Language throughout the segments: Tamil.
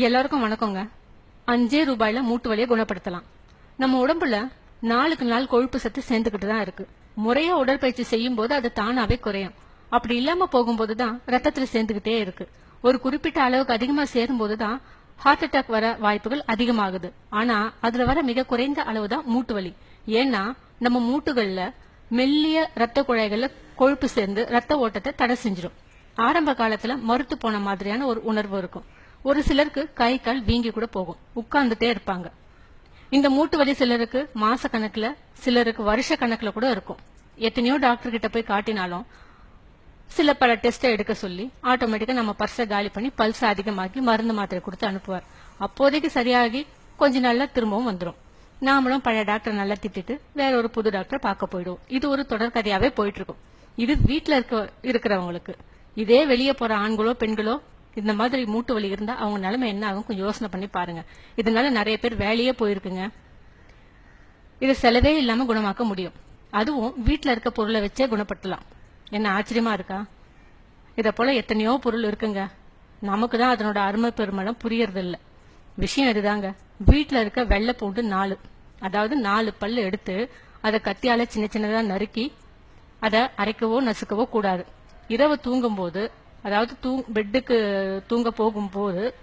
எல்லாருக்கும் வணக்கங்க. அஞ்சே ரூபாயில மூட்டு வலியை குணப்படுத்தலாம். நம்ம உடம்புல நாளுக்கு நாள் கொழுப்பு சத்து சேர்ந்துக்கிட்டு தான் இருக்கு. முறையா உடற்பயிற்சி செய்யும் போது அது தானாவே குறையும். அப்படி இல்லாம போகும்போது தான் ரத்தத்துல சேர்ந்துகிட்டே இருக்கு. ஒரு குறிப்பிட்ட அளவுக்கு அதிகமா சேரும்போது தான் ஹார்ட் அட்டாக் வர வாய்ப்புகள் அதிகமாகுது. ஆனா அதுல வர மிக குறைந்த அளவு தான் மூட்டு வலி. ஏன்னா நம்ம மூட்டுகள்ல மெல்லிய ரத்த குழாய்கள்ல கொழுப்பு சேர்ந்து ரத்த ஓட்டத்தை தடை செஞ்சிடும் ஆரம்ப காலத்துல மறுத்து போன மாதிரியான ஒரு உணர்வு இருக்கும். ஒரு சிலருக்கு கை கால் வீங்கி கூட போகும். உட்கார்ந்துட்டே இருப்பாங்க. இந்த மூட்டு வலி சிலருக்கு மாச கணக்குல சிலருக்கு வருஷ கணக்குல கூட இருக்கும். எத்தனையோ டாக்டர் கிட்ட போய் காட்டினாலும் சில பல டெஸ்ட் எடுக்க சொல்லி ஆட்டோமேட்டிக்கா நம்ம பர்ஸை காலி பண்ணி பல்ஸ் அதிகமாக்கி மருந்து மாத்திரை கொடுத்து அனுப்புவார். அப்போதைக்கு சரியாகி கொஞ்ச நாள்ல திரும்பவும் வந்துடும் நாமளும் பழைய டாக்டர் நல்லா திட்டிட்டு வேற ஒரு புது டாக்டர் பார்க்க போயிடுவோம். இது ஒரு தொடர்கதையாவே போயிட்டு இருக்கும். இது வீட்டில் இருக்க இருக்கிறவங்களுக்கு. இதே வெளியே போற ஆண்களோ பெண்களோ இந்த மாதிரி மூட்டு வலி இருந்தால் அவங்க நிலைமை என்ன ஆகும் கொஞ்சம் யோசனை பண்ணி பாருங்க. இதனால நிறைய பேர் வேலையே போயிருக்குங்க. இது செலவே இல்லாமல் குணமாக்க முடியும். அதுவும் வீட்டில் இருக்க பொருளை வச்சே குணப்படுத்தலாம். என்ன ஆச்சரியமா இருக்கா? இதை போல எத்தனையோ பொருள் இருக்குங்க. நமக்கு தான் அதனோட அருமை பெருமளம் புரியறது இல்ல விஷயம் இதுதாங்க. வீட்டில் இருக்க வெள்ளை பூண்டு நாலு. அதாவது நாலு பல்லு எடுத்து அதை கத்தியால் சின்ன சின்னதாக நறுக்கி அதை அரைக்கவோ நசுக்கவோ கூடாது. இரவு தூங்கும்போது அதாவது தூ பெட்டுக்கு தூங்க போகும்போது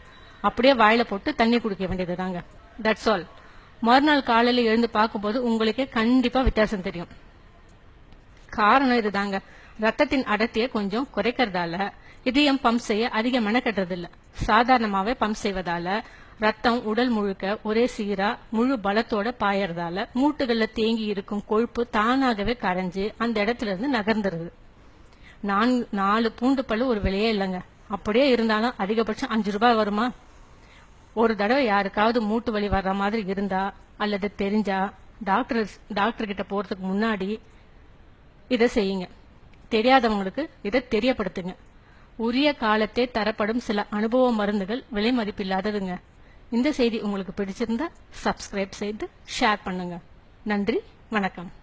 அப்படியே வாயில போட்டு தண்ணி குடிக்க வேண்டியதுதாங்க. தட்ஸ் ஆல் மறுநாள் காலையில் எழுந்து பார்க்கும்போது உங்களுக்கே கண்டிப்பாக வித்தியாசம் தெரியும். காரணம் இதுதாங்க. ரத்தத்தின் அடர்த்தியை கொஞ்சம் குறைக்கிறதால இதயம் பம்ப் செய்ய அதிக மெனக்கட்டுறது சாதாரணமாகவே பம்ப் செய்வதால ரத்தம் உடல் முழுக்க ஒரே சீரா முழு பலத்தோட பாயறதால மூட்டுகள்ல தேங்கி இருக்கும் கொழுப்பு தானாகவே கரைஞ்சு அந்த இடத்துல இருந்து நகர்ந்துருது. நான் நாலு பூண்டு பல்லு ஒரு விலையே இல்லைங்க. அப்படியே இருந்தாலும் அதிகபட்சம் அஞ்சு ரூபாய் வருமா? ஒரு தடவை யாருக்காவது மூட்டு வலி வர்ற மாதிரி இருந்தா அல்லது தெரிஞ்சா டாக்டர் டாக்டர் கிட்ட போறதுக்கு முன்னாடி இதை செய்யுங்க. தெரியாதவங்களுக்கு இதை தெரியப்படுத்துங்க. உரிய காலத்தே தரப்படும் சில அனுபவ மருந்துகள் விலை மதிப்பில்லாததுங்க இந்த செய்தி உங்களுக்கு பிடிச்சிருந்தா சப்ஸ்கிரைப் செய்து ஷேர் பண்ணுங்க. நன்றி வணக்கம்.